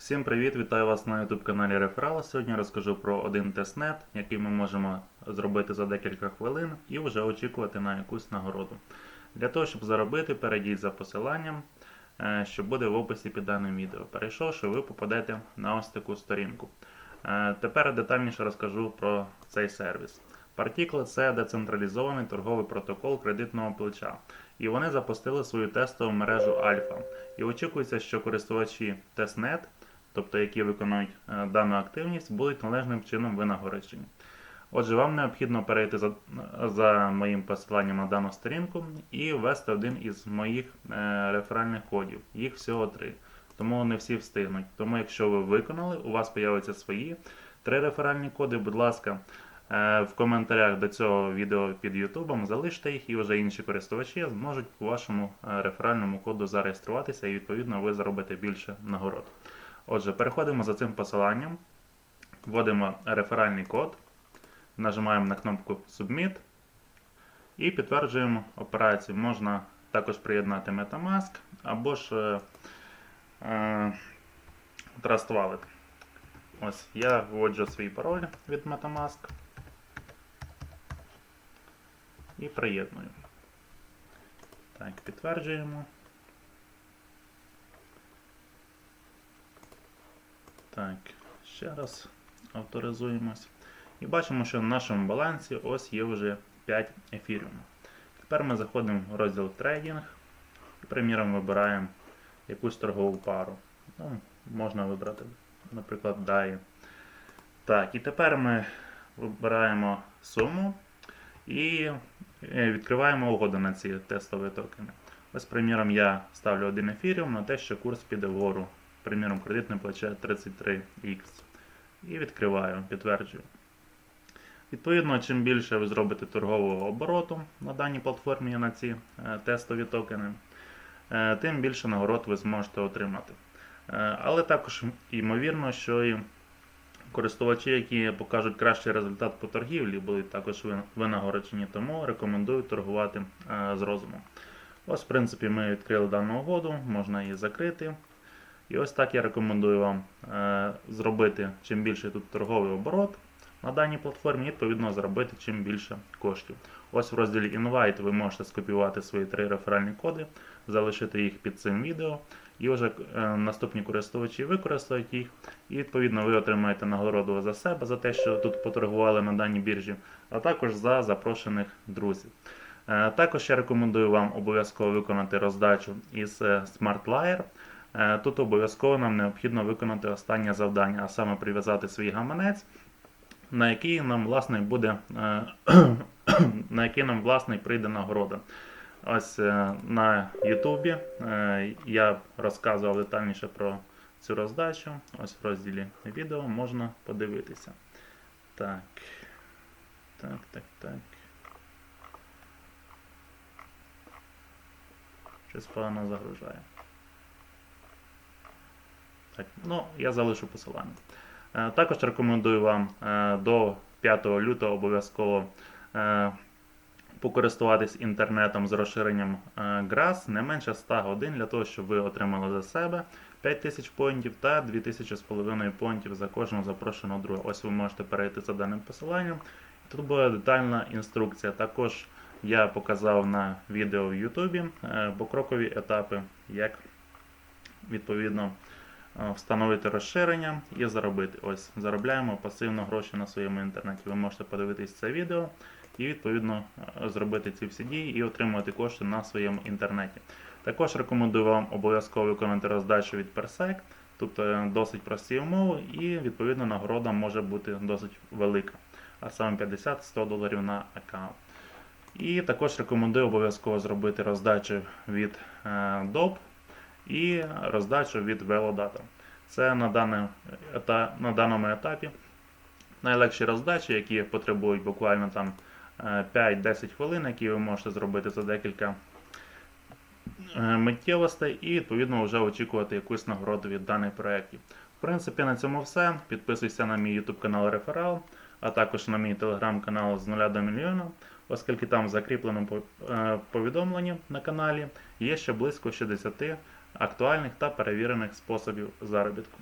Всім привіт! Вітаю вас на YouTube каналі Реферал. Сьогодні розкажу про один тестнет, який ми можемо зробити за декілька хвилин і вже очікувати на якусь нагороду. Для того, щоб заробити, перейдіть за посиланням, е, що буде в описі під даним відео. Перейшовши, ви попадете на ось таку сторінку. Е, Тепер детальніше розкажу про цей сервіс. Particle – це децентралізований торговий протокол кредитного плеча. І вони запустили свою тестову мережу Альфа. І очікується, що користувачі тестнет, тобто які виконують е, дану активність, будуть належним чином винагороджені. Отже, вам необхідно перейти за, за моїм посиланням на дану сторінку і ввести один із моїх е, реферальних кодів. Їх всього три. Тому не всі встигнуть. Тому, якщо ви виконали, у вас з'являться свої три реферальні коди. Будь ласка, е, в коментарях до цього відео під Ютубом залиште їх, і вже інші користувачі зможуть по вашому е, реферальному коду зареєструватися, і відповідно ви заробите більше нагород. Отже, переходимо за цим посиланням, вводимо реферальний код, нажимаємо на кнопку Submit і підтверджуємо операцію. Можна також приєднати Metamask або ж е, е, Trust Wallet. Ось я вводжу свій пароль від Metamask і приєдную. Так, підтверджуємо. Так, ще раз авторизуємось. І бачимо, що на нашому балансі ось є вже 5 ефіріумів. Тепер ми заходимо в розділ трейдинг і, приміром, вибираємо якусь торгову пару. Ну, можна вибрати, наприклад, DAI. Так, і тепер ми вибираємо суму і е, відкриваємо угоду на ці тестові токени. Ось, приміром, я ставлю один ефіріум на те, що курс піде вгору. Приміром, кредитне плече 33X. І відкриваю, підтверджую. Відповідно, чим більше ви зробите торгового обороту на даній платформі на ці е, тестові токени, е, тим більше нагород ви зможете отримати. Е, але також ймовірно, що і користувачі, які покажуть кращий результат по торгівлі, будуть також ви- винагороджені, тому рекомендую торгувати з розумом. Ось, в принципі, ми відкрили дану угоду, можна її закрити. І ось так я рекомендую вам е, зробити чим більше тут торговий оборот на даній платформі, відповідно заробити чим більше коштів. Ось в розділі Invite ви можете скопіювати свої три реферальні коди, залишити їх під цим відео, і вже е, наступні користувачі використають їх. І відповідно ви отримаєте нагороду за себе за те, що тут поторгували на даній біржі, а також за запрошених друзів. Е, Також я рекомендую вам обов'язково виконати роздачу із SmartLier. Е, Тут обов'язково нам необхідно виконати останнє завдання, а саме прив'язати свій гаманець, на який нам власне буде е, на який нам власне прийде нагорода. Ось е, на Ютубі е, я розказував детальніше про цю роздачу. Ось в розділі відео можна подивитися. Так. Так, так, так. Щось погано загружає. Ну, я залишу посилання. Е, Також рекомендую вам е, до 5 лютого обов'язково е, покористуватись інтернетом з розширенням GRAS не менше 100 годин для того, щоб ви отримали за себе 5000 поінтів та 2500 поінтів за кожного запрошеного друга. Ось ви можете перейти за даним посиланням. Тут буде детальна інструкція. Також я показав на відео в Ютубі покрокові етапи, як відповідно встановити розширення і заробити. Ось заробляємо пасивно гроші на своєму інтернеті. Ви можете подивитись це відео і відповідно е, зробити ці всі дії і отримувати кошти на своєму інтернеті. Також рекомендую вам обов'язково виконати роздачу від Persec. Тут е, досить прості умови і відповідно нагорода може бути досить велика, а саме 50-100 доларів на аккаунт. І також рекомендую обов'язково зробити роздачу від е, DOP і роздачу від Velodata. Це на, даному на даному етапі найлегші роздачі, які потребують буквально там е, 5-10 хвилин, які ви можете зробити за декілька е, миттєвостей, і відповідно вже очікувати якусь нагороду від даних проєктів. В принципі, на цьому все. Підписуйся на мій YouTube канал Реферал, а також на мій телеграм-канал з 0 до мільйона, оскільки там в е, повідомленні на каналі є ще близько 60 актуальних та перевірених способів заробітку.